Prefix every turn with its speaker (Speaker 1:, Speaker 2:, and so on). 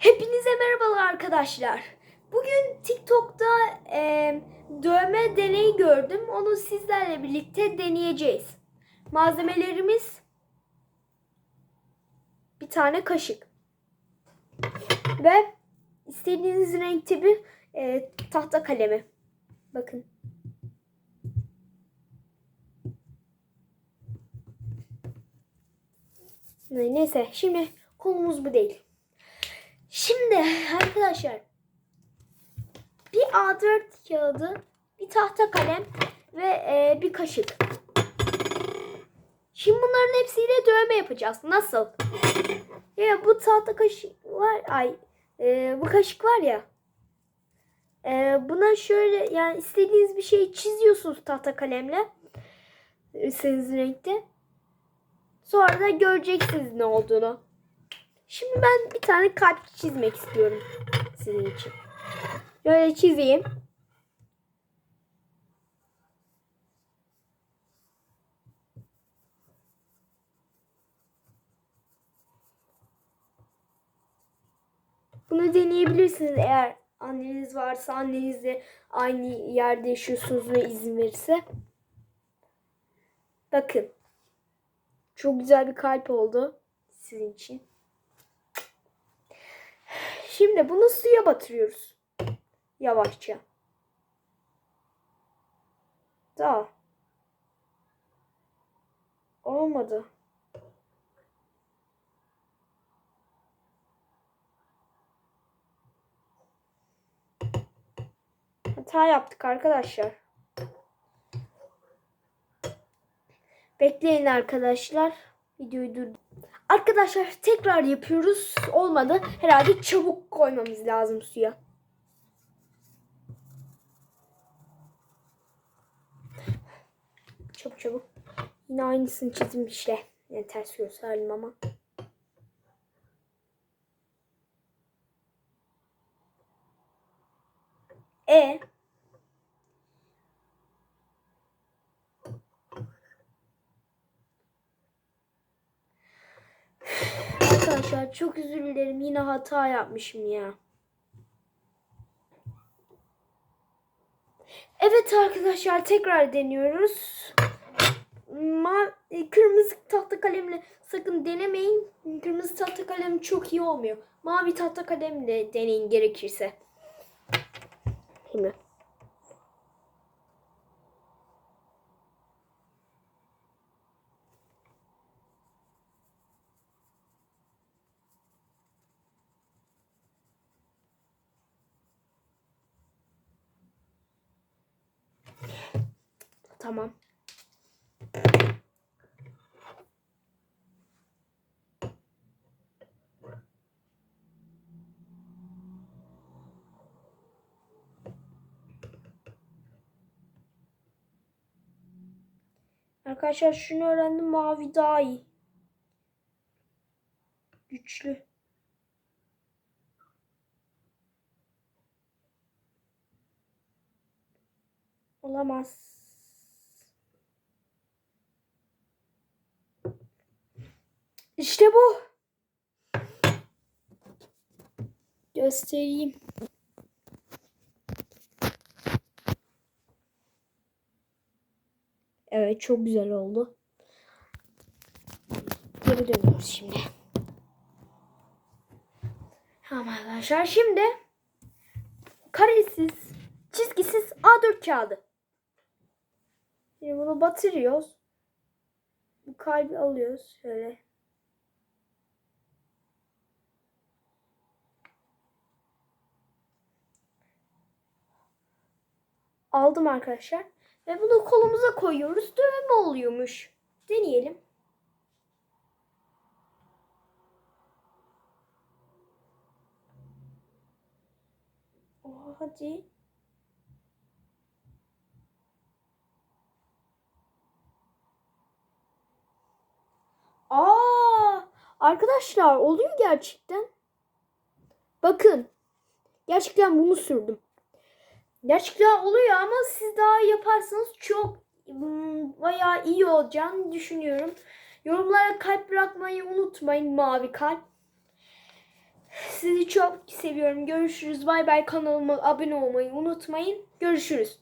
Speaker 1: Hepinize merhabalar arkadaşlar. Bugün TikTok'ta e, dövme deneyi gördüm. Onu sizlerle birlikte deneyeceğiz. Malzemelerimiz bir tane kaşık ve istediğiniz renkte bir e, tahta kalemi. Bakın. Neyse şimdi konumuz bu değil. Şimdi arkadaşlar bir A4 kağıdı, bir tahta kalem ve e, bir kaşık. Şimdi bunların hepsiyle dövme yapacağız. Nasıl? Ya bu tahta kaşık var, ay e, bu kaşık var ya. E, buna şöyle yani istediğiniz bir şeyi çiziyorsunuz tahta kalemle. İstediğiniz renkte. Sonra da göreceksiniz ne olduğunu. Şimdi ben bir tane kalp çizmek istiyorum sizin için. Böyle çizeyim. Bunu deneyebilirsiniz eğer anneniz varsa annenizle aynı yerde yaşıyorsunuz ve izin verirse. Bakın. Çok güzel bir kalp oldu sizin için. Şimdi bunu suya batırıyoruz. Yavaşça. Daha. Olmadı. Hata yaptık arkadaşlar. Bekleyin arkadaşlar. Videoyu dur. Arkadaşlar tekrar yapıyoruz. Olmadı. Herhalde çabuk koymamız lazım suya. Çabuk çabuk. Yine aynısını çizdim işte. Yani ters gösterdim ama. E Arkadaşlar çok özür dilerim. Yine hata yapmışım ya. Evet arkadaşlar tekrar deniyoruz. Ma kırmızı tahta kalemle sakın denemeyin. Kırmızı tahta kalem çok iyi olmuyor. Mavi tahta kalemle deneyin gerekirse. Şimdi. Tamam. Arkadaşlar şunu öğrendim mavi daha iyi. Güçlü. Olamaz. İşte bu. Göstereyim. Evet çok güzel oldu. Geri dönüyoruz şimdi. Tamam arkadaşlar şimdi karesiz, çizgisiz A4 kağıdı. Şimdi bunu batırıyoruz. Bu kalbi alıyoruz şöyle. Aldım arkadaşlar. Ve bunu kolumuza koyuyoruz. Dövme oluyormuş. Deneyelim. Oh, hadi. Aa, arkadaşlar oluyor gerçekten. Bakın. Gerçekten bunu sürdüm. Gerçekten oluyor ama siz daha yaparsanız çok hmm, bayağı iyi olacağını düşünüyorum. Yorumlara kalp bırakmayı unutmayın mavi kalp. Sizi çok seviyorum. Görüşürüz. Bay bay. Kanalıma abone olmayı unutmayın. Görüşürüz.